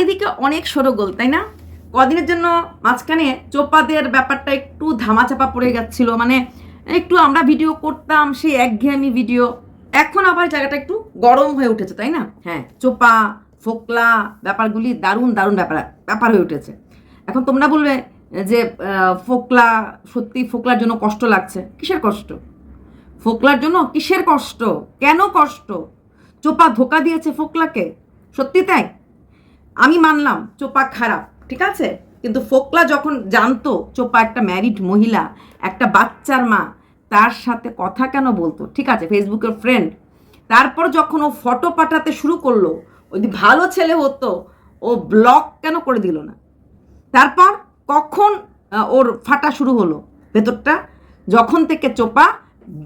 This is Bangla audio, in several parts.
চারিদিকে অনেক সরগোল তাই না? কদিনের জন্য মাঝখানে চোপাদের ব্যাপারটা একটু ধামাচাপা পড়ে যাচ্ছিল মানে একটু আমরা ভিডিও করতাম, সেই একঘেয়েমি ভিডিও এখন আবার জায়গাটা একটু গরম হয়ে উঠেছে, তাই না? হ্যাঁ চোপা, ফোকলা, ব্যাপারগুলি দারুণ দারুণ ব্যাপার ব্যাপার হয়ে উঠেছে। এখন তোমরা বলবে যে ফোকলা সত্যি ফোকলার জন্য কষ্ট লাগছে। কিসের কষ্ট? ফোকলার জন্য কিসের কষ্ট? কেন কষ্ট? চোপা ধোকা দিয়েছে ফোকলাকে? সত্যি তাই? আমি মানলাম চোপা খারাপ, ঠিক আছে? কিন্তু ফোকলা যখন জানতো চোপা একটা ম্যারিড মহিলা, একটা বাচ্চার মা, তার সাথে কথা কেন বলতো? ঠিক আছে, ফেসবুকের ফ্রেন্ড তারপর যখন ও ফটো পাঠাতে শুরু করল যদি ভালো ছেলে হতো, ও ব্লক কেন করে দিল না? তারপর কখন ওর ফাটা শুরু হলো? ভেতরটা? যখন থেকে চোপা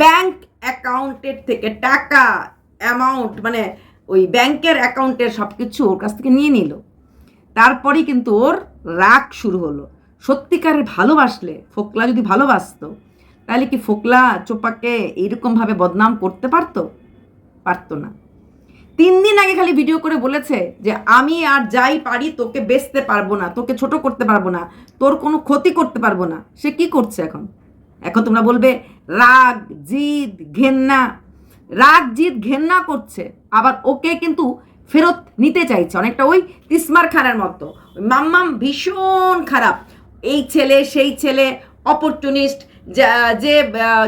ব্যাংক অ্যাকাউন্টের থেকে টাকা অ্যামাউন্ট মানে ওই ব্যাংকের অ্যাকাউন্টের সব কিছু ওর কাছ থেকে নিয়ে নিল। তারপরেই কিন্তু ওর রাগ শুরু হলো। সত্যিকারের ভালোবাসলে ফোকলা যদি ভালোবাসতো, তাহলে কি ফোকলা চোপাকে এইরকমভাবে বদনাম করতে পারতো? পারতো না। তিন দিন আগে খালি ভিডিও করে বলেছে যে, আমি আর যাই পারি তোকে বেচতে পারব না, তোকে ছোট করতে পারব না, তোর কোনো ক্ষতি করতে পারব না। সে কি করছে এখন? এখন তোমরা বলবে, রাগ, জিদ, ঘেন্না রাগ জিত ঘেন্না করছে। আবার ওকে কিন্তু ফেরত নিতে চাইছে। অনেকটা ওই তিসমার খানের মতো। মাম্মাম ভীষণ খারাপ। এই ছেলে, সেই ছেলে অপরচুনিস্ট যে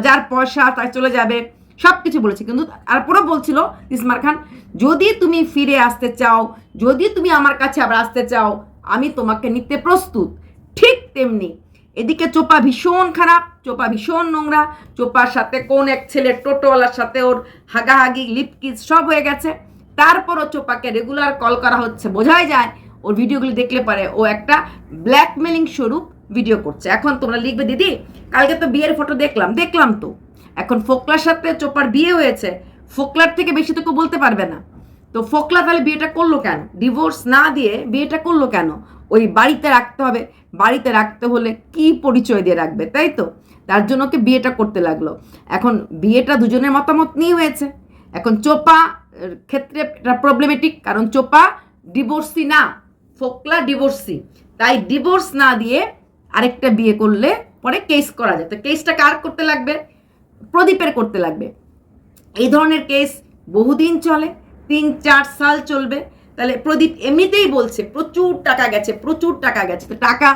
যার পয়সা তার চলে যাবে সব কিছু বলেছে। কিন্তু তারপরেও বলছিল ইসমার খান, যদি তুমি ফিরে আসতে চাও, যদি তুমি আমার কাছে আবার আসতে চাও, আমি তোমাকে নিতে প্রস্তুত। ঠিক তেমনি এদিকে চোপা ভীষণ খারাপ, চোপা ভীষণ নোংরা, চোপার সাথে কোন এক ছেলে টোটোওয়ালার সাথে ওর হাগাহাগি, লিপকিস সব হয়ে গেছে। তারপরও চোপাকে রেগুলার কল করা হচ্ছে। বোঝাই যায়, ওর ভিডিওগুলি দেখলে পারে ও একটা ব্ল্যাকমেলিং স্বরূপ ভিডিও করছে। এখন তোমরা লিখবে, দিদি, কালকে তো বিয়ের ফটো দেখলাম দেখলাম তো। এখন ফোকলার সাথে চোপার বিয়ে হয়েছে। ফোকলার থেকে বেশি তো কেউ বলতে পারবে না। তো ফোকলা তাহলে বিয়েটা করল কেন? ডিভোর্স না দিয়ে বিয়েটা করল কেন? ওই বাড়িতে রাখতে হবে। বাড়িতে রাখতে হলে কি পরিচয় দিয়ে রাখবে, তাই তো? তার জন্য ওকে বিয়েটা করতে লাগল। এখন বিয়েটা দুজনের মতামত নিয়ে হয়েছে। এখন চোপা ক্ষেত্রে এটা প্রবলেমেটিক কারণ চোপা ডিভোর্সি না, ফোকলা ডিভোর্সি তাই ডিভোর্স না দিয়ে আরেকটা বিয়ে করলে পরে কেস করা যায়। তো কেসটা কার করতে লাগবে? প্রদীপের করতে লাগবে। এই ধরনের কেস বহুদিন চলে, তিন, চার সাল চলবে। তাহলে প্রদীপ এমনিতেই বলছে, প্রচুর টাকা গেছে, প্রচুর টাকা গেছে। তো টাকা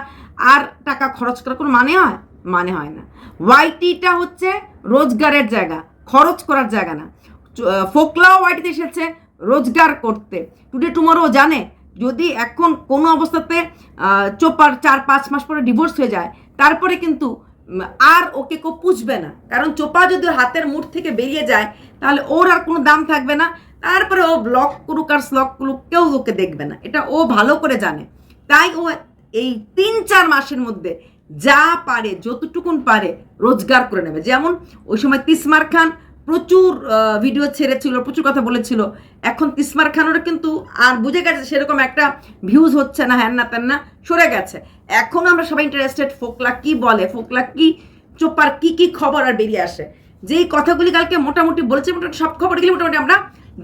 আর টাকা খরচ করার কোনো মানে হয়? মানে হয় না। ওয়াইটিটা হচ্ছে রোজগারের জায়গা, খরচ করার জায়গা না। ফোকলাও ওয়াইটিতে এসেছে, রোজগার করতে। টুডে টুমোরো জানে, যদি এখন কোনো অবস্থাতে চোপার চার, পাঁচ মাস পরে ডিভোর্স হয়ে যায়, তারপরে কিন্তু আর ওকে কেউ পুষবে না। কারণ চোপা যদি হাতের মুঠ থেকে বেরিয়ে যায়, তাহলে ওর আর কোনো দাম থাকবে না। তারপরে ও ব্লক করুক আর স্লক করুক, কেউ ওকে দেখবে না। এটা ও ভালো করে জানে। তাই ও এই তিন চার মাসের মধ্যে যা পারে, যতটুকুন পারে, রোজগার করে নেবে। যেমন ওই সময় তিসমার খান প্রচুর ভিডিও ছেড়েছিল, প্রচুর কথা বলেছিল। এখন তিসমার খানেরও কিন্তু আর বুঝে গেছে সেরকম একটা ভিউজ হচ্ছে না, হ্যান না তেন না, সরে গেছে। এখন আমরা সবাই ইন্টারেস্টেড ফোকলা কি বলে, ফোকলা কি চোপার কি কি খবর আর বেরিয়ে আসে। যেই কথাগুলি কালকে মোটামুটি বলেছে, মোটামুটি সব খবরগুলি মোটামুটি আমরা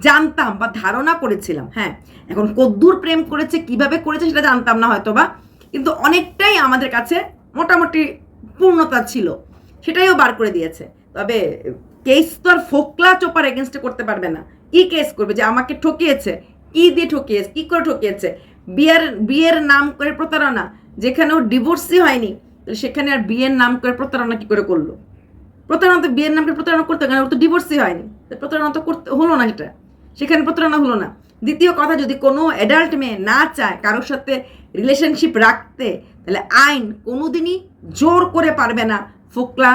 জানতাম বা ধারণা করেছিলাম হ্যাঁ। এখন কদ্দূর প্রেম করেছে, কীভাবে করেছে সেটা জানতাম না হয়তো বা কিন্তু অনেকটাই আমাদের কাছে মোটামুটি পূর্ণতা ছিল, সেটাইও বার করে দিয়েছে। তবে কেস তো আর ফোকলা চোপার এগেনস্টে করতে পারবে না। কি কেস করবে যে আমাকে ঠকিয়েছে? কি দিয়ে ঠকিয়েছে? কি করে ঠকিয়েছে? বিয়ের বিয়ের নাম করে প্রতারণা, যেখানে ওর ডিভোর্সই হয়নি সেখানে আর বিয়ের নাম করে প্রতারণা কি করে করল? প্রতারণা তো, বিয়ের নাম করে প্রতারণা করতে কারণ ওর তো ডিভোর্সই হয়নি। প্রতারণা তো করতে হলো না এটা সেখানে প্রতারণা হলো না। দ্বিতীয় কথা, যদি কোনো অ্যাডাল্ট মেয়ে না চায় কারোর সাথে রিলেশনশিপ রাখতে, তাহলে আইন কোনোদিনই জোর করে পারবে না ফোকলা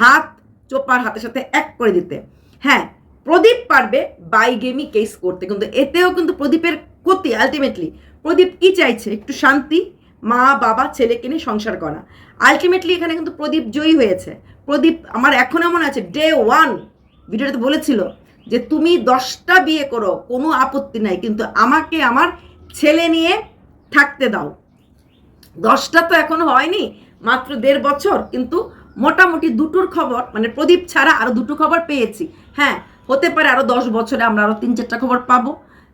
হাত চোপার হাতের সাথে এক করে দিতে। হ্যাঁ প্রদীপ পারবে বাই গেমি কেস করতে, কিন্তু এতেও কিন্তু প্রদীপের ক্ষতি আলটিমেটলি প্রদীপ কি চাইছে? একটু শান্তি, মা, বাবা, ছেলেকে নিয়ে সংসার করা। আলটিমেটলি এখানে কিন্তু প্রদীপ জয়ী হয়েছে। প্রদীপ আমার এখনও মনে আছে ডে ওয়ান ভিডিওটাতে বলেছিল যে তুমি দশটা বিয়ে করো, কোনো আপত্তি নাই। কিন্তু আমাকে আমার ছেলে নিয়ে থাকতে দাও। দশটা তো এখনও হয়নি, মাত্র দেড় বছর। কিন্তু মোটামুটি দুটোর খবর মানে প্রদীপ ছাড়া আরও দুটো খবর পেয়েছি। হ্যাঁ হতে পারে আরও দশ বছরে আমরা আরও তিন চারটা খবর পাবো।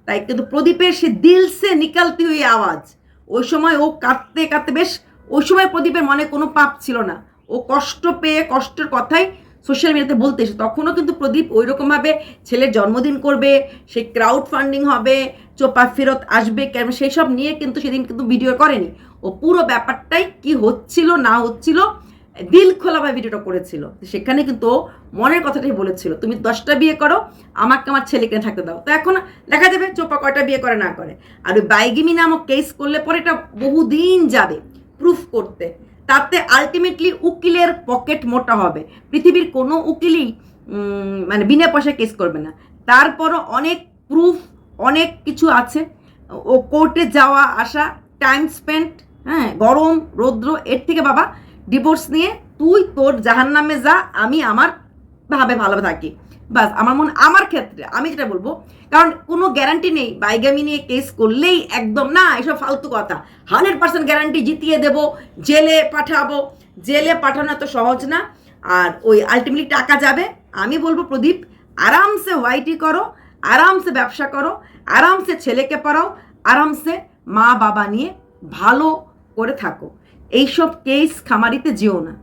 তাই কিন্তু প্রদীপের সে দিলসে নিকালতি হয়ে আওয়াজ। ওই সময় ও কাঁদতে কাঁদতে বেশ, ওই সময় প্রদীপের মনে কোনো পাপ ছিল না। ও কষ্ট পেয়ে কষ্টের কথাই সোশ্যাল মিডিয়াতে বলতে এসে তখনও কিন্তু প্রদীপ ওই রকমভাবে ছেলের জন্মদিন করবে, সে ক্রাউড ফান্ডিং হবে, চোপা ফেরত আসবে কেন সেই সব নিয়ে কিন্তু সেদিন কিন্তু ভিডিও করেনি। ও পুরো ব্যাপারটাই কি হচ্ছিল, না হচ্ছিল, দিল খোলাভাবে ভিডিওটা করেছিল। সেখানে কিন্তু মনের কথাটাই বলেছিল, তুমি দশটা বিয়ে করো, আমাকে আমার ছেলেকে থাকতে দাও। তো এখন দেখা যাবে চোপা কয়টা বিয়ে করে, না করে। আর ওই বাইগিমি নামক কেস করলে পরে এটা বহুদিন যাবে প্রুফ করতে। তাতে আলটিমেটলি উকিলের পকেট মোটা হবে। পৃথিবীর কোনো উকিলই মানে বিনা পয়সায় কেস করবে না। তারপরও অনেক প্রুফ অনেক কিছু আছে। ও কোর্টে যাওয়া, আসা টাইম স্পেন্ড হ্যাঁ গরম, রৌদ্র, এর থেকে বাবা ডিভোর্স নিয়ে তুই তোর জাহান নামে যা, আমি আমার ভাবে ভালো থাকি। বাস, আমার মন, আমার ক্ষেত্রে, আমি যেটা বলব, কারণ কোনো গ্যারান্টি নেই, বাইগামি নিয়ে কেস করলেই একদম, না, এসব ফালতু কথা। হান্ড্রেড পার্সেন্ট গ্যারান্টি জিতিয়ে দেবো, জেলে পাঠাবো, জেলে পাঠানো এত সহজ না, আর ওই আলটিমেটলি টাকা যাবে। আমি বলব, প্রদীপ, আরামসে হোয়াইটি করো, আরামসে ব্যবসা করো, আরামসে ছেলেকে পড়াও, আরামসে মা বাবা নিয়ে ভালো করে থাকো। এইসব কেস খামারিতে যেও না।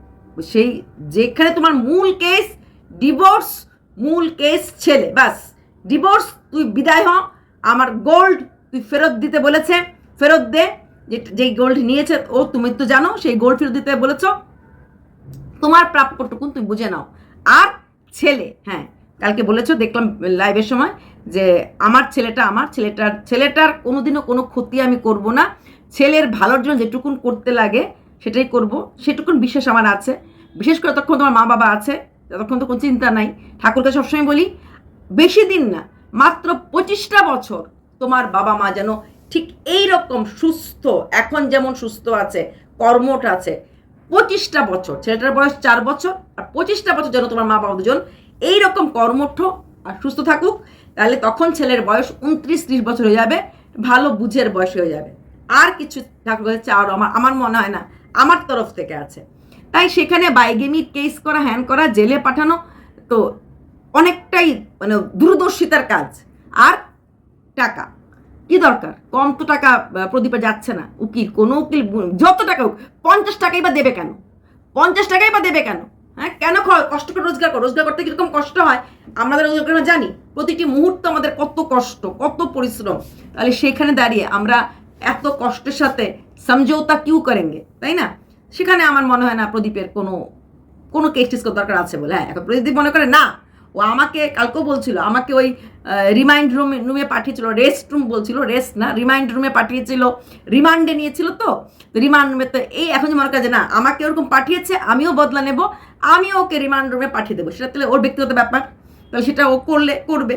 সেই, যেখানে তোমার মূল কেস ডিভোর্স মূল কেস ছেলে, বাস। ডিভোর্স তুই বিদায় হ। আমার গোল্ড তুই ফেরত দিতে বলেছে। ফেরত দে। যেই গোল্ড নিয়েছে, ও তুমি তো জানো, সেই গোল্ড ফেরত দিতে বলেছ। তোমার প্রাপ্যটুকুন তুমি বুঝে নাও। আর ছেলে হ্যাঁ কালকে বলেছ, দেখলাম লাইভের সময়, যে আমার ছেলেটা আমার ছেলেটার ছেলেটার কোনোদিনও কোনো ক্ষতি আমি করব না। ছেলের ভালোর জন্য যেটুকুন করতে লাগে, সেটাই করব। সেটুকুন বিশ্বাস আমার আছে। বিশেষ করে তখন তোমার মা বাবা আছে। ততক্ষণ তো কোনো চিন্তা নাই। ঠাকুরকে সবসময় বলি, বেশি দিন না, মাত্র পঁচিশটা বছর তোমার বাবা মা যেন ঠিক এই রকম সুস্থ, এখন যেমন সুস্থ আছে, কর্মঠ আছে, পঁচিশটা বছর, ছেলেটার বয়স চার বছর, আর পঁচিশটা বছর যেন তোমার মা বাবা দুজন এইরকম কর্মঠ আর সুস্থ থাকুক, তাহলে তখন ছেলের বয়স উনত্রিশ ত্রিশ বছর হয়ে যাবে, ভালো বুঝের বয়স হয়ে যাবে। আর কিছু ঠাকুর কাছে চাওয়ার আমার আমার মনে হয় না, আমার তরফ থেকে আছে। তাই সেখানে বাইগেমির কেস করা, হ্যান করা, জেলে পাঠানো, তো অনেকটাই মানে দূরদর্শিতার কাজ। আর টাকা, কি দরকার? কম তো টাকা প্রদীপে যাচ্ছে না। উকিল, কোনো উকিল যত টাকা হোক, পঞ্চাশ টাকাই বা দেবে কেন? পঞ্চাশ টাকাই বা দেবে কেন? হ্যাঁ কেন কষ্ট করে রোজগার করো? রোজগার করতে কীরকম কষ্ট হয়? আমাদের রোজগার জানি, প্রতিটি মুহূর্ত আমাদের কত কষ্ট, কত পরিশ্রম। তাহলে সেখানে দাঁড়িয়ে আমরা এত কষ্টের সাথে, সমঝোতা কিউ করেঙ্গে? তাই না? সেখানে আমার মনে হয় না প্রদীপের কোনো কোনো কেস টেস দরকার আছে বলে। হ্যাঁ এখন প্রদীপ মনে করে, না, ও আমাকে কালকেও বলছিল, আমাকে ওই রিমাইন্ড রুমে রুমে পাঠিয়েছিল রেস্ট রুম বলছিল রেস্ট না রিমাইন্ড রুমে পাঠিয়েছিল রিমান্ডে নিয়েছিল তো রিমান্ড রুমে তো এই এখন যে মনে করে যে, না, আমাকে ওরকম পাঠিয়েছে, আমিও বদলা নেব আমিও ওকে রিমান্ড রুমে পাঠিয়ে দেবো। সেটা তাহলে ওর ব্যক্তিগত ব্যাপার। তাহলে সেটা ও করলে, করবে।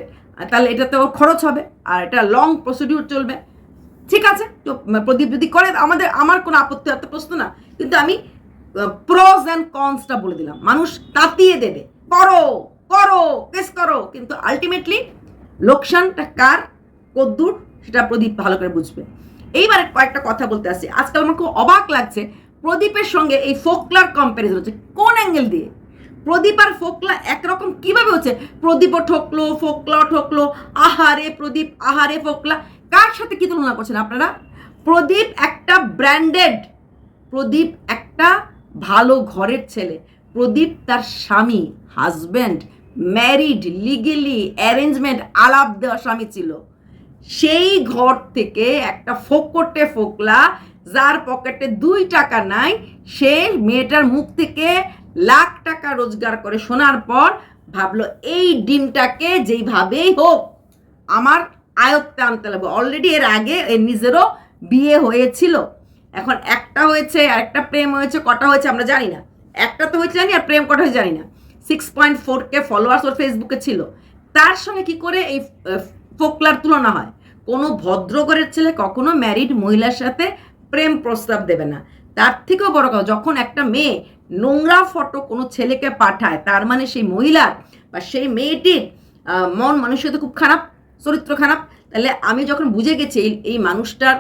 তাহলে এটাতে ওর খরচ হবে, আর এটা লং প্রসিডিউর চলবে। ঠিক আছে, তো প্রদীপ যদি করে, আমাদের, আমার কোনো আপত্তি একটা প্রশ্ন না। কিন্তু আমি প্রোজ অ্যান্ড কনসটা বলে দিলাম। মানুষ তাতিয়ে দেবে। করো করো কেস করো। কিন্তু আলটিমেটলি লোকসানটা কার? কদ্দুর, সেটা প্রদীপ ভালো করে বুঝবে। এইবার কয়েকটা কথা বলতে আসছি আজকাল আমার খুব অবাক লাগছে, প্রদীপের সঙ্গে এই ফোকলার কম্প্যারিজন হচ্ছে। কোন অ্যাঙ্গেল দিয়ে? প্রদীপ আর ফোকলা একরকম কীভাবে হচ্ছে? প্রদীপও ঠকলো ফোকলাও ঠকলো। আহারে প্রদীপ, আহারে ফোকলা কার সাথে কি তুলনা করছেন আপনারা? প্রদীপ একটা ব্র্যান্ডেড, প্রদীপ একটা ভালো ঘরের ছেলে। প্রদীপ তার স্বামী, হাজব্যান্ড, ম্যারিড, লিগেলি, অ্যারেঞ্জমেন্ট, আলাপ দেওয়া স্বামী ছিল। সেই ঘর থেকে একটা ফোকটে ফোকলা, যার পকেটে দুই টাকা নাই, সে মেয়েটার মুখ থেকে লাখ টাকা রোজগার করে শোনার পর ভাবলো, এই ডিমটাকে যেইভাবেই হোক, আমার আয়ত্তে আনতে লাগবে। অলরেডি এর আগে এর নিজেরও বিয়ে হয়েছিল। এখন একটা হয়েছে আর একটা প্রেম হয়েছে, কটা হয়েছে আমরা জানি না। একটা তো হয়েছে জানি আর প্রেম কটা হয়েছে জানি না। Six point four K followers ওর ফেসবুকে ছিল। তার সঙ্গে কি করে এই ফোকলার তুলনা হয়? কোনো ভদ্র ঘরের ছেলে কখনো ম্যারিড মহিলার সাথে প্রেম প্রস্তাব দেবে না। তার থেকেও বড় কথা, যখন একটা মেয়ে নোংরা ফটো কোনো ছেলেকে পাঠায়, তার মানে সেই মহিলার বা সেই মেয়েটির মন মানসিকতা খুব খারাপ চরিত্র খারাপ তাহলে আমি যখন বুঝে গেছি এই এই মানুষটার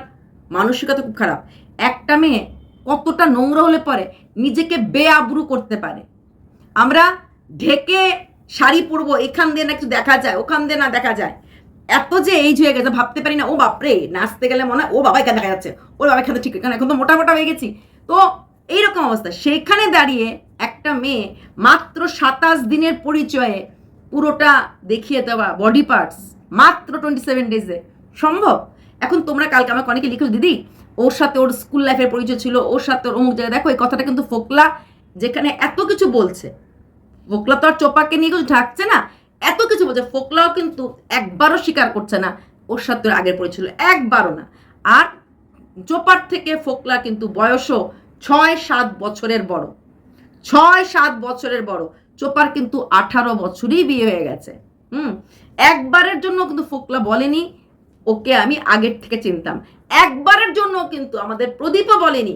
মানসিকতা খুব খারাপ, একটা মেয়ে কতটা নোংরা হলে পরে নিজেকে বেআবরু করতে পারে। আমরা ঢেকে শাড়ি পরবো, এখান দিয়ে না কিছু দেখা যায়, ওখান দিয়ে না দেখা যায়। এত যে এইজ হয়ে গেছে, ভাবতে পারি না, ও বাপরে, নাচতে গেলে মনে হয় ও বাবা এখানে দেখা যাচ্ছে, ওর বাবা এখানে ঠিক, এখানে এখন তো মোটা মোটা হয়ে গেছি। তো এইরকম অবস্থা। সেখানে দাঁড়িয়ে একটা মেয়ে মাত্র সাতাশ দিনের পরিচয়ে পুরোটা দেখিয়ে দেওয়া বডি পার্টস মাত্র টোয়েন্টি সেভেন ডেজে সম্ভব? এখন তোমরা কালকে আমাকে অনেকে লিখো দিদি, ওর সাথে ওর স্কুল লাইফের পরিচয় ছিল, ওর সাথে ওর অমুক জায়গায় দেখো, এই কথাটা কিন্তু ফোকলা যেখানে এত কিছু বলছে, ফোকলা তো আর চোপাকে নিয়ে কিছু ঢাকছে না, এত কিছু বলছে, ফোকলাও কিন্তু একবারও স্বীকার করছে না, ওর সাথে আগের পরিচয় ছিল, একবারও না। আর চোপার থেকে ফোকলা কিন্তু বয়সও ছয় সাত বছরের বড়, ছয় সাত বছরের বড়, চোপার কিন্তু আঠারো বছরই বিয়ে হয়ে গেছে। হুম, একবারের জন্য কিন্তু ফোকলা বলেনি, ওকে আমি আগের থেকে চিনতাম। একবারের জন্য কিন্তু আমাদের প্রদীপও বলেনি।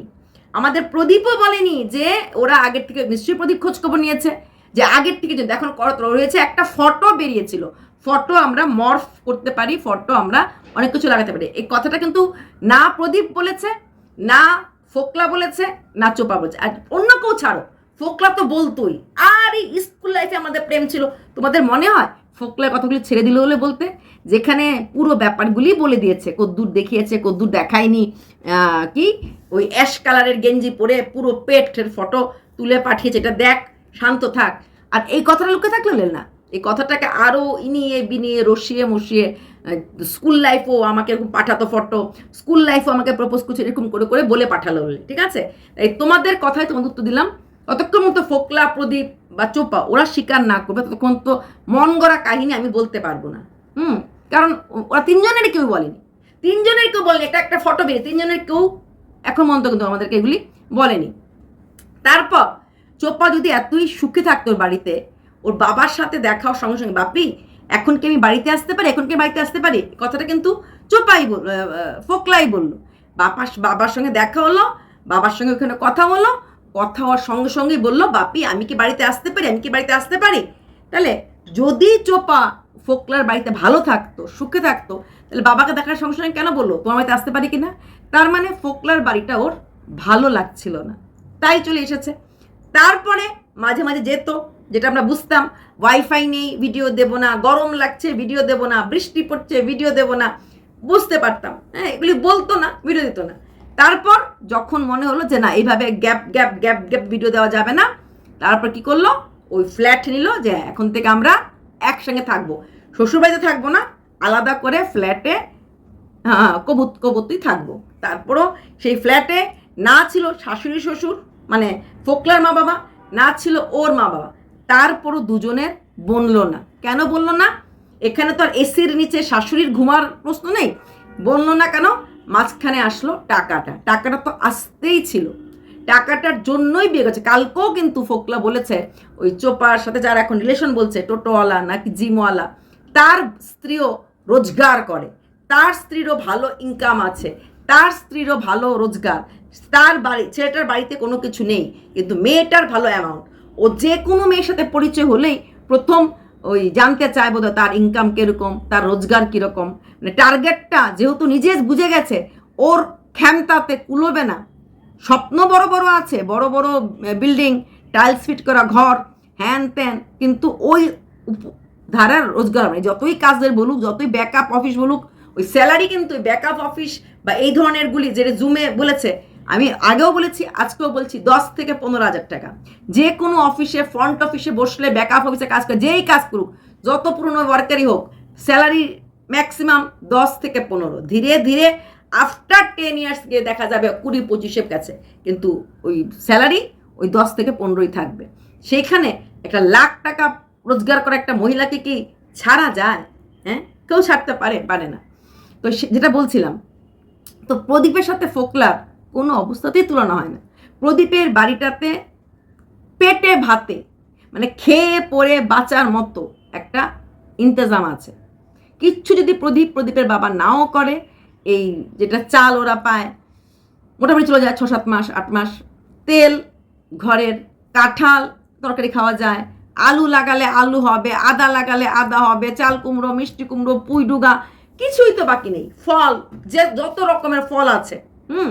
আমাদের প্রদীপও বলেনি যে ওরা আগের থেকে নিশ্চয়ই প্রদীপ খোঁজখবর নিয়েছে, যে আগের থেকে কিন্তু এখন করত রয়েছে একটা ফটো বেরিয়েছিল। ফটো আমরা মর্ফ করতে পারি, ফটো আমরা অনেক কিছু লাগাতে পারি। এই কথাটা কিন্তু না প্রদীপ বলেছে, না ফোকলা বলেছে, না চোপা বলেছে। আর অন্য কেউ ছাড়ো, ফোকলা তো বলতোই। আর এই স্কুল লাইফে আমাদের প্রেম ছিল। তোমাদের মনে হয়? ফোকলার কথাগুলি ছেড়ে দিল বলে বলতে, যেখানে পুরো ব্যাপারগুলি বলে দিয়েছে। কদ্দূর দেখিয়েছে, কদ্দূর দেখায়নি। কি? ওই অ্যাশ কালারের গেঞ্জি পরে পুরো পেটের ফটো তুলে পাঠিয়েছে। এটা দেখ, শান্ত থাক। আর এই কথাটা লুকে থাকলে না এই কথাটাকে আরও ইনিয়ে বিনিয়ে রসিয়ে মসিয়ে স্কুল লাইফও আমাকে এরকম পাঠাতো ফটো। স্কুল লাইফও আমাকে প্রপোজ করছে এরকম করে করে বলে পাঠালো ঠিক আছে? এই তোমাদের কথাই তোমাদের উত্তর দিলাম। ততক্ষণ মতো ফোকলা, প্রদীপ বা চোপা ওরা স্বীকার না করবে, ততক্ষণ তো মন গড়া কাহিনী আমি বলতে পারব না। হুম? কারণ ওরা তিনজনের কেউ বলেনি। তিনজনের কেউ বলেনি, এটা একটা ফটো বেরিয়ে তিনজনের কেউ এখন মন্ত কিন্তু আমাদেরকে এগুলি বলেনি। তারপর চোপা যদি এতই সুখে থাকতো বাড়িতে, ওর বাবার সাথে দেখাও সঙ্গে সঙ্গে, বাপি, এখন কি আমি বাড়িতে আসতে পারি? এখন কি বাড়িতে আসতে পারি? কথাটা কিন্তু চোপাই বল ফোকলাই বলল। বাপার বাবার সঙ্গে দেখা হলো, বাবার সঙ্গে ওখানে কথা হলো কথা হওয়ার সঙ্গে সঙ্গেই বলল, বাপি, আমি কি বাড়িতে আসতে পারি? আমি কি বাড়িতে আসতে পারি? তাহলে যদি চোপা ফোকলার বাড়িতে ভালো থাকতো, সুখে থাকতো, তাহলে বাবাকে দেখার সঙ্গে সঙ্গে কেন বলল, তোমার বাড়িতে আসতে পারি কিনা? তার মানে ফোকলার বাড়িটা ওর ভালো লাগছিল না। তাই চলে এসেছে। তারপরে মাঝে মাঝে যেত, যেটা আমরা বুঝতাম ওয়াইফাই নেই ভিডিও দেবো না, গরম লাগছে ভিডিও দেবো না, বৃষ্টি পড়ছে ভিডিও দেবো না, বুঝতে পারতাম। হ্যাঁ এগুলি বলতো না ভিডিও দিত না। তারপর যখন মনে হলো যে না, এইভাবে gap gap gap gap video দেওয়া যাবে না, তারপর কি করল? ওই ফ্ল্যাট নিল যে এখন থেকে আমরা একসঙ্গে থাকব। শ্বশুরবাড়িতে থাকব না, আলাদা করে ফ্ল্যাটে কবুত, কবুতই থাকব। তারপরও সেই ফ্ল্যাটে না ছিল শাশুড়ি শ্বশুর মানে ফোকলার মা বাবা, না ছিল ওর মা বাবা। তারপরও দুজনের বনলো না। কেন বলল না? এখানে তো আর এসির নিচে শাশুড়ির ঘুমার প্রশ্ন নেই। বলল না কেন? মাঝখানে আসলো টাকাটা। টাকাটা তো আসতেই ছিল। টাকাটার জন্যই বিয়ে গেছে কালকেও কিন্তু ফোকলা বলেছে, ওই চোপার সাথে যারা এখন রিলেশন বলছে, টোটোওয়ালা নাকি জিমওয়ালা, তার স্ত্রীও রোজগার করে। তার স্ত্রীরও ভালো ইনকাম আছে। তার স্ত্রীরও ভালো রোজগার। তার বাড়ি, ছেলেটার বাড়িতে কোনো কিছু নেই। কিন্তু মেয়েটার ভালো অ্যামাউন্ট ও যে কোনো মেয়ের সাথে পরিচয় হলেই প্রথম ওই জানতে চায় বোধহয় তার ইনকাম কীরকম, তার রোজগার কীরকম। মানে টার্গেটটা যেহেতু নিজে বুঝে গেছে, ওর ক্ষমতাতে কুলোবে না। স্বপ্ন বড় বড় আছে, বড় বড় বিল্ডিং টাইলস ফিট করা ঘর, হ্যান ত্যান, কিন্তু ওই ধারার রোজগার মানে যতই কাজের বলুক, যতই ব্যাকআপ অফিস বলুক, ওই স্যালারি কিন্তু ব্যাকআপ অফিস বা এই ধরনের গুলি যেটা জুমে বলেছে আমি আগেও বলেছি, আজকেও বলছি, দশ থেকে পনেরো হাজার টাকা। যে কোনো অফিসে ফ্রন্ট অফিসে বসলে ব্যাকআপ অফিসে কাজ করে, যেই কাজ করুক, যত পুরনো ওয়ার্কারই হোক স্যালারি ম্যাক্সিমাম দশ থেকে পনেরো। ধীরে ধীরে আফটার টেন ইয়ার্স গিয়ে দেখা যাবে কুড়ি পঁচিশের কাছে। কিন্তু ওই স্যালারি ওই দশ থেকে পনেরোই থাকবে। সেইখানে একটা লাখ টাকা রোজগার করা একটা মহিলাকে কি ছাড়া যায়? হ্যাঁ? কেউ ছাড়তে পারে পারে না। তো যেটা বলছিলাম, তো প্রদীপের সাথে ফোকলার কোনো অবস্থাতেই তুলনা হয় না। প্রদীপের বাড়িটাতে পেটে ভাতে মানে খেয়ে পরে বাঁচার মতো একটা ইন্তজাম আছে। কিচ্ছু যদি প্রদীপ প্রদীপের বাবা নাও করে, এই যেটা চাল ওরা পায়, মোটামুটি চলে যায় ছ সাত মাস, আট মাস। তেল, ঘরের কাঁঠাল তরকারি খাওয়া যায়। আলু লাগালে আলু হবে, আদা লাগালে আদা হবে, চাল কুমড়ো, মিষ্টি কুমড়ো, পুঁই ডুগা, কিছুই তো বাকি নেই। ফল, যে যত রকমের ফল আছে, হুম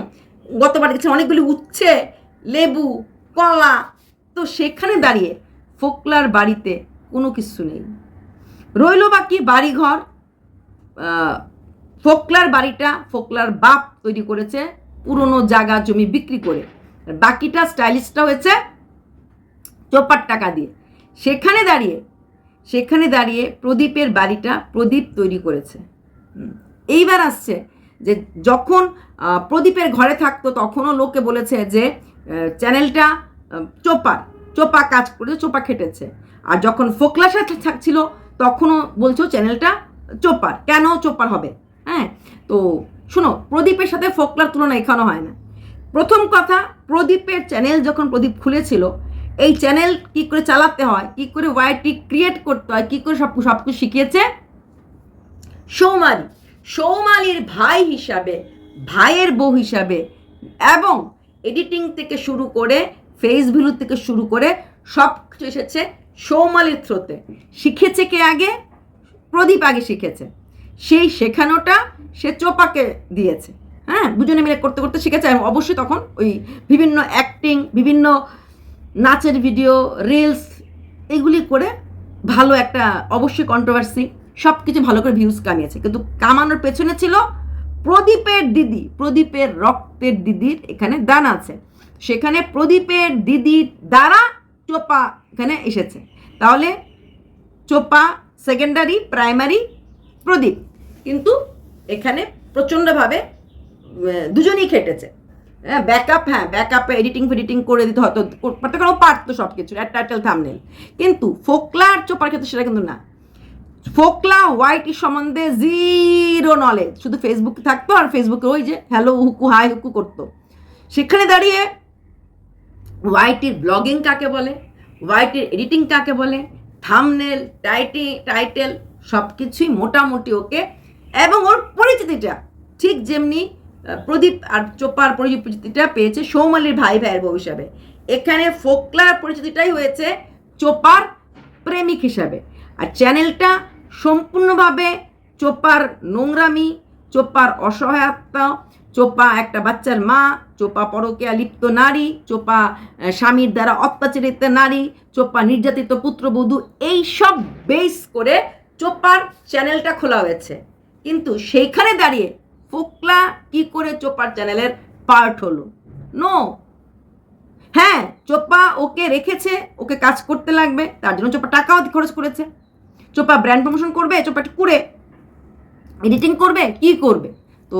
গতবার দেখছি অনেকগুলি উচ্ছে, লেবু, কলা। তো সেখানে দাঁড়িয়ে ফোকলার বাড়িতে কোনো কিছু নেই। রইল বাকি বাড়িঘর। ফোকলার বাড়িটা ফোকলার বাপ তৈরি করেছে, পুরনো জায়গা জমি বিক্রি করে। বাকিটা স্টাইলিশটা হয়েছে চোপার টাকা দিয়ে। সেখানে দাঁড়িয়ে সেখানে দাঁড়িয়ে প্রদীপের বাড়িটা প্রদীপ তৈরি করেছে। এইবার আসছে যে যখন প্রদীপের ঘরে থাকতো তখনও লোকে বলেছে যে চ্যানেলটা চোপার চোপা কাজ করে চোপা খেটেছে। আর যখন ফোকলার সাথে থাকছিল তখনও বলছো চ্যানেলটা চোপার। কেন চোপার হবে? হ্যাঁ? তো শোনো, প্রদীপের সাথে ফোকলার তুলনা এখানে হয় না। প্রথম কথা, প্রদীপের চ্যানেল যখন প্রদীপ খুলেছিল, এই চ্যানেল কি করে চালাতে হয়, কি করে ওয়াইটি ক্রিয়েট করতে হয়, কি করে সব সব কিছু শিখিয়েছে? সৌমালি সৌমালির ভাই হিসাবে, ভাইয়ের বউ হিসাবে এবং এডিটিং থেকে শুরু করে ফেস ভ্যালু থেকে শুরু করে সব কিছু এসেছে সৌমালির থ্রোতে শিখেছে কে আগে? প্রদীপ আগে শিখেছে। সেই শেখানোটা সে চোপাকে দিয়েছে। হ্যাঁ দুজনে মিলে করতে করতে শিখেছে অবশ্যই তখন ওই বিভিন্ন অ্যাক্টিং বিভিন্ন নাচের ভিডিও রিলস এগুলি করে ভালো একটা, অবশ্যই কন্ট্রোভার্সি সব কিছু ভালো করে ভিউজ কামিয়েছে। কিন্তু কামানোর পেছনে ছিল প্রদীপের দিদি। প্রদীপের রক্তের দিদির এখানে দান আছে। সেখানে প্রদীপের দিদির দ্বারা চোপা এখানে এসেছে। তাহলে চোপা সেকেন্ডারি প্রাইমারি প্রদীপ। কিন্তু এখানে প্রচণ্ডভাবে দুজনেই খেটেছে। হ্যাঁ ব্যাকআপ হ্যাঁ ব্যাকআপে এডিটিং ফেডিটিং করে দিতে হয়তো করতে কারণ পারতো সব কিছু একটা টাইটেল থামনেল কিন্তু ফোকলা আর চোপার ক্ষেত্রে সেটা কিন্তু না। ফোকলা হোয়াইটি সম্বন্ধে জিরো নলেজ শুধু ফেসবুকে থাকতো আর ফেসবুকে ওই যে হ্যালো হুকু হাই হুকু করতো। সেখানে দাঁড়িয়ে ওয়াইটির ব্লগিং কাকে বলে ওয়াইটির এডিটিং কাকে বলে থামনেল টাইটি টাইটেল সব কিছুই মোটামুটি ওকে। এবং ওর পরিচিতিটা ঠিক যেমনি প্রদীপ আর চোপার পরিচিতিটা পেয়েছে সৌমালির ভাই ভাইয়ের বউ হিসাবে এখানে ফোকলার পরিচিতিটাই হয়েছে চোপার প্রেমিক হিসাবে। আর চ্যানেলটা সম্পূর্ণভাবে চোপার নোংরামি, চোপার অসহায়তা চোপা একটা বাচ্চার মা, চোপা পরকীয়া লিপ্ত নারী, চোপা স্বামীর দ্বারা অত্যাচারিত নারী, চোপা নির্যাতিত পুত্রবধূ এই সব বেস করে চোপার চ্যানেলটা খোলা হয়েছে। কিন্তু সেইখানে দাঁড়িয়ে ফোকলা কি করে চোপার চ্যানেলের পার্ট হলো? নো হ্যাঁ চোপা ওকে রেখেছে, ওকে কাজ করতে লাগবে, তার জন্য চোপা টাকাও খরচ করেছে। চোপা ব্র্যান্ড প্রমোশন করবে, চোপা একটু করে এডিটিং করবে, কি করবে? তো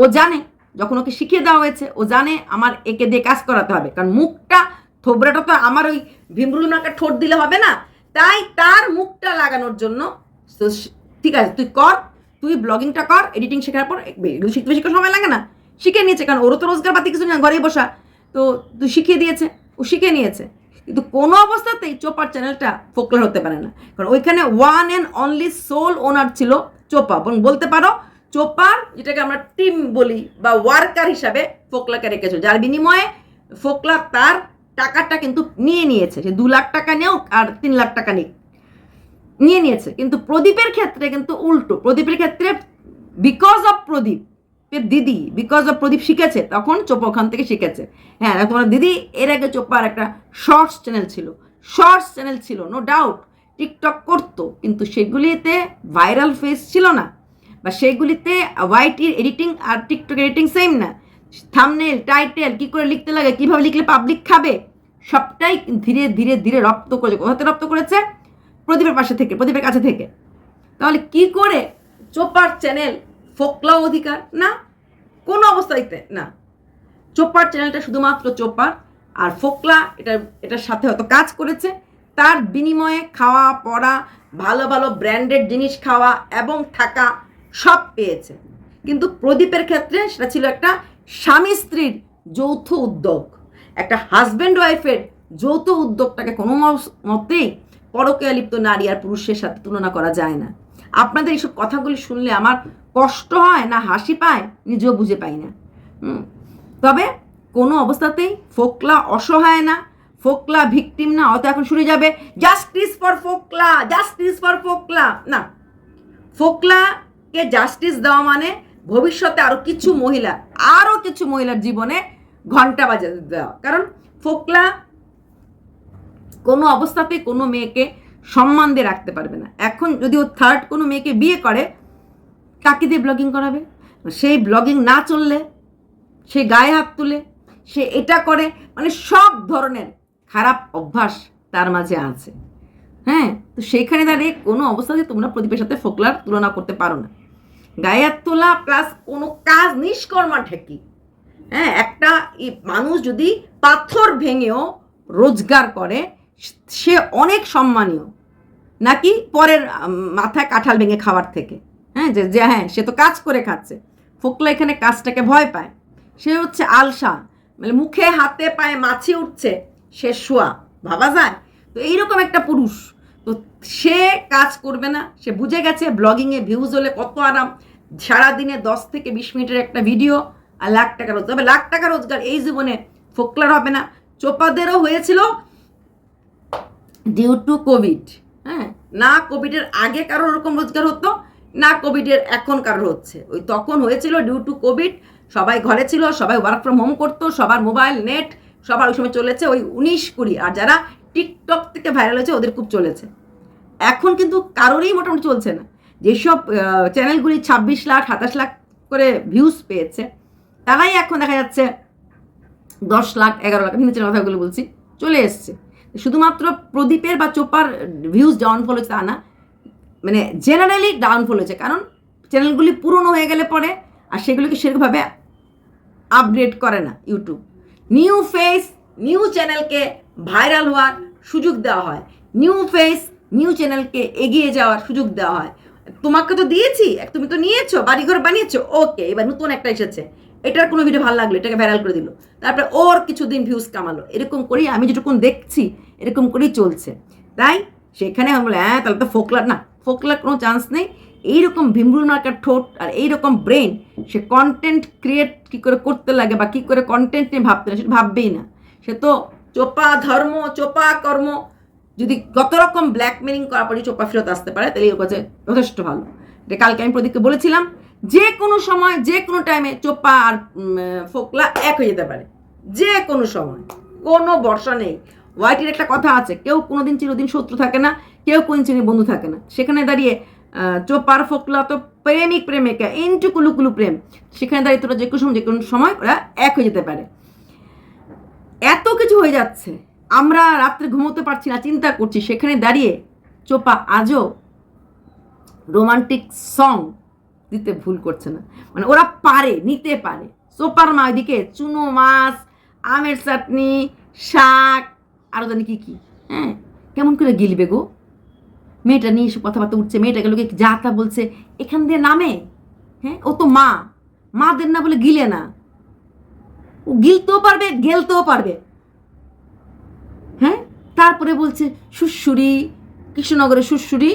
ও জানে, যখন ওকে শিখিয়ে দেওয়া হয়েছে, ও জানে আমার একে দিয়ে কাজ করাতে হবে। কারণ মুখটা, থোবরাটা তো আমার ওই ভীমরুলনাকে ঠোঁট দিলে হবে না? তাই তার মুখটা লাগানোর জন্য, তো ঠিক আছে, তুই কর, তুই ব্লগিংটা কর এডিটিং শেখার পর শিখতে বেশি সময় লাগে না। শিখে নিয়েছে, কারণ ওরও তো রোজগার পাতি কিছু না ঘরেই বসা। তো, তুই শিখিয়ে দিয়েছে, ও শিখে নিয়েছে। কিন্তু কোনো অবস্থাতেই চোপার চ্যানেলটা ফোকলার হতে পারে না। কারণ ওইখানে one and only sole owner ছিল চোপা। এবং বলতে পারো, চোপার যেটাকে আমরা টিম বলি বা ওয়ার্কার হিসাবে ফোকলাকে রেখেছিল যার বিনিময়ে ফোকলা তার টাকাটা কিন্তু নিয়ে নিয়েছে। সে দু লাখ টাকা নেও আর তিন লাখ টাকা নিক। নিয়ে নিয়েছে। কিন্তু প্রদীপের ক্ষেত্রে কিন্তু উল্টো। প্রদীপের ক্ষেত্রে বিকজ অফ প্রদীপ দিদি? বিকজ অফ প্রদীপ শিখেছে, তখন চোপা ওখান থেকে শিখেছে। হ্যাঁ তোমার দিদি, এর আগে চোপার একটা শর্টস চ্যানেল ছিল। শর্টস চ্যানেল ছিল নো ডাউট টিকটক করতো, কিন্তু সেগুলিতে ভাইরাল ফেস ছিল না। বা সেগুলিতে ওয়াইটির এডিটিং আর টিকটক এডিটিং সেম না। থামনেল টাইটেল কি করে লিখতে লাগে, কীভাবে লিখলে পাবলিক খাবে, সবটাই ধীরে ধীরে ধীরে রপ্ত করেছে কোথাতে রপ্ত করেছে? প্রদীপের পাশে থেকে, প্রদীপের কাছে থেকে। তাহলে কি করে চোপার চ্যানেল ফোকলা অধিকার, না, কোনো অবস্থাইতে, না। চোপার চ্যানেলটা শুধুমাত্র চোপার, আর ফোকলা এটা এটার সাথে হয়তো কাজ করেছে। তার বিনিময়ে খাওয়া, পড়া, ভালো ভালো ব্র্যান্ডেড জিনিস খাওয়া এবং থাকা সব পেয়েছে। কিন্তু প্রদীপের ক্ষেত্রে সেটা ছিল একটা স্বামী স্ত্রীর যৌথ উদ্যোগ। একটা হাজব্যান্ড ওয়াইফের যৌথ উদ্যোগটাকে কোনো মতেই পরকীয়া লিপ্ত নারী আর পুরুষের সাথে তুলনা করা যায় না। আপনাদের এইসব কথাগুলি শুনলে আমার কষ্ট হয় না হাসি পায়, নিজেও বুঝে পাই না। তবে কোনো অবস্থাতেই ফোকলা অসহায় না, ফোকলা ভিকটিম না অত এখন শুনে যাবে justice for Phokla justice for Phokla. না। ফোকলাকে জাস্টিস দেওয়া মানে ভবিষ্যতে আরও কিছু মহিলা আরও কিছু মহিলার জীবনে ঘণ্টা বাজাতে দেওয়া। কারণ ফোকলা কোনো অবস্থাতে কোনো মেয়েকে সম্মান দিয়ে রাখতে পারবে না। এখন যদি ও থার্ড কোনো মেয়েকে বিয়ে করে, কাকে দিয়ে ব্লগিং করাবে? সেই ব্লগিং না চললে, সে গায়ে হাত তুলে, সে এটা করে মানে সব ধরনের খারাপ অভ্যাস তার মাঝে আছে। হ্যাঁ তো সেইখানে দাঁড়িয়ে কোনো অবস্থাতে তোমরা প্রদীপের সাথে ফোকলার তুলনা করতে পারো না। গায়ে হাত তোলা প্লাস কোনো কাজ নিষ্কর্মা ঠেকি। হ্যাঁ একটা মানুষ যদি পাথর ভেঙেও রোজগার করে সে অনেক সম্মানীয়। নাকি পরের মাথায় কাঁঠাল ভেঙে খাওয়ার থেকে। হ্যাঁ যে যে হ্যাঁ সে তো কাজ করে খাচ্ছে। ফোকলা এখানে কাজটাকে ভয় পায়। সে হচ্ছে আলসা। মানে মুখে হাতে পায়ে মাছি উঠছে, সে শোয়া। ভাবা যায়? তো এইরকম একটা পুরুষ। তো সে কাজ করবে না। সে বুঝে গেছে, ব্লগিংয়ে ভিউজ হলে কত আরাম। সারাদিনে দশ থেকে বিশ মিনিটের একটা ভিডিও আর লাখ টাকা রোজগার। তবে লাখ টাকা রোজগার এই জীবনে ফোকলার হবে না। চোপাদেরও হয়েছিল ডিউ টু কোভিড হ্যাঁ? না কোভিডের আগে কারোর ওরকম রোজগার হতো, না কোভিডের এখন কারোর হচ্ছে। ওই তখন হয়েছিল ডিউ টু কোভিড সবাই ঘরে ছিল, সবাই ওয়ার্ক ফ্রম হোম করতো, সবার মোবাইল নেট সবার ওই সময় চলেছে, ওই উনিশ কুড়ি। আর যারা টিকটক থেকে ভাইরাল হয়েছে, ওদের খুব চলেছে। এখন কিন্তু কারোরই মোটামুটি চলছে না। যেসব চ্যানেলগুলি ছাব্বিশ লাখ, সাতাশ লাখ করে ভিউজ পেয়েছে, তারাই এখন দেখা যাচ্ছে দশ লাখ, এগারো লাখ চ্যানেল কথাগুলো বলছি, চলে এসছে। শুধুমাত্র প্রদীপের বা চোপার ভিউজ ডাউনফল হচ্ছে তা না মানে জেনারেলি ডাউনফল হয়েছে কারণ চ্যানেলগুলি পুরনো হয়ে গেলে পরে আর সেগুলোকে সেরকমভাবে আপডেট করে না ইউটিউব নিউ ফেস নিউ চ্যানেলকে ভাইরাল হওয়ার সুযোগ দেওয়া হয়। নিউ ফেস নিউ চ্যানেলকে এগিয়ে যাওয়ার সুযোগ দেওয়া হয়। তোমাকে তো দিয়েছি, তুমি তো নিয়েছো, বাড়িঘর বানিয়েছো ওকে এবার নতুন একটা এসেছে। এটার কোনো ভিডিও ভালো লাগল, এটাকে ভাইরাল করে দিল। তারপরে ওর কিছুদিন ভিউজ কামালো। এরকম করেই আমি যেটুকুন দেখছি, এরকম করেই চলছে। তাই সেখানে আমি বলে হ্যাঁ তাহলে তো ফোকলার না। ফোকলার কোনো চান্স নেই। এইরকম ভিমরুল মার্কার ঠোঁট আর এইরকম ব্রেন সে কন্টেন্ট ক্রিয়েট কী করে করতে লাগে বা কী করে কন্টেন্ট নিয়ে ভাবতে লাগে সেটা ভাববেই না। সে তো চোপা ধর্ম, চোপা কর্ম, যদি কত রকম ব্ল্যাকমেলিং করার পরে চোপা ফেরত আসতে পারে, তাহলে ওর কাছে যথেষ্ট ভালো। এটা কালকে আমি প্রদীপকে বলেছিলাম যে কোনো সময় যে কোনো টাইমে চোপা আর ফোকলা এক হয়ে যেতে পারে। যে কোনো সময়। কোনো বর্ষা নেই। ওয়াইটির একটা কথা আছে, কেউ কোনোদিন চিরদিন শত্রু থাকে না, কেউ কোনদিন চিরদিন বন্ধু থাকে না। সেখানে দাঁড়িয়ে চোপার ফোকলা তো প্রেমিক প্রেমিকা ইন্টু কুলুকুলু প্রেম। সেখানে দাঁড়িয়ে তোরা যে কোনো সময় যে কোনো সময় ওরা এক হয়ে যেতে পারে। এত কিছু হয়ে যাচ্ছে। আমরা রাত্রে ঘুমোতে পারছি না, চিন্তা করছি। সেখানে দাঁড়িয়ে চোপা আজও রোমান্টিক সং দিতে ভুল করছে না। মানে ওরা পারে, নিতে পারে। সোপার মা ওইদিকে চুনো মাছ, আমের চাটনি, শাক আরও জানি কি কি। হ্যাঁ কেমন করে গিলবে গো? মেয়েটা নিয়ে এসে কথাবার্তা উঠছে, মেয়েটাকে লোকে যা তা বলছে, এখান দিয়ে নামে। হ্যাঁ ও তো মা। মাদের না বলে গিলে না। ও গিলতেও পারবে, গেলতেও পারবে। হ্যাঁ তারপরে বলছে সুশ্বরী কৃষ্ণনগরের সুশ্বরী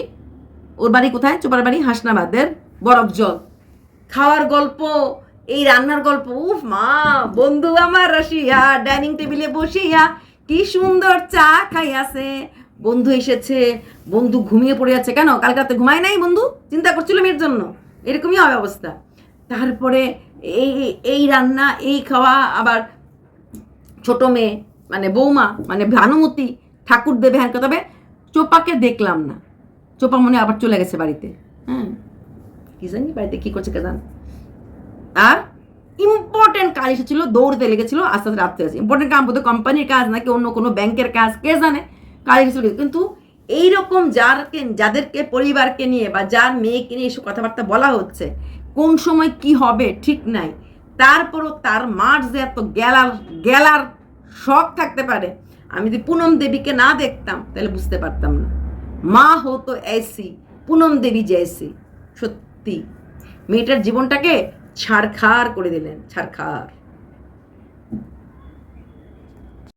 ওর বাড়ি কোথায়? চোপার বাড়ি হাসনাবাদের। বরফ জল খাওয়ার গল্প, এই রান্নার গল্প, উফ মা, বন্ধু আমার রসিয়া ডাইনিং টেবিলে বসিয়া, কি সুন্দর চা খাইয়াছে। বন্ধু এসেছে, বন্ধু ঘুমিয়ে পড়ে আছে কেন? কালকে রাতে ঘুমায় নাই বন্ধু? চিন্তা করছিল মেয়ের জন্য। এরকমই হবে অবস্থা। তারপরে এই এই রান্না, এই খাওয়া, আবার ছোট মেয়ে মানে বৌমা মানে ভানুমতি, ঠাকুর দেবে হ্যান তবে চোপাকে দেখলাম না। চোপা মনে আবার চলে গেছে বাড়িতে। হ্যাঁ। কি জানি বাড়িতে কি করছে কে জান? আর ইম্পর্টেন্ট কাজ এসেছিল, দৌড়তে লেগেছিল, আস্তে আস্তে রাত্রে আছে। ইম্পর্টেন্ট কাম বলতে কোম্পানির কাজ নাকি অন্য কোনো ব্যাংকের কাজ, কে জানে? কাজ এসেছিল। কিন্তু এইরকম যারকে, যাদেরকে, পরিবারকে নিয়ে বা যার মেয়েকে নিয়ে এসব কথাবার্তা বলা হচ্ছে, কোন সময় কি হবে ঠিক নাই। তারপরও তার মার যে এত গেলার গেলার শখ থাকতে পারে, আমি যদি পুনম দেবীকে না দেখতাম, তাহলে বুঝতে পারতাম না। মা হতো এসি পুনম দেবী জয়সি সত্যি। মেয়েটার জীবনটাকে ছাড়খাড় করে দিলেন ছাড়খাড়।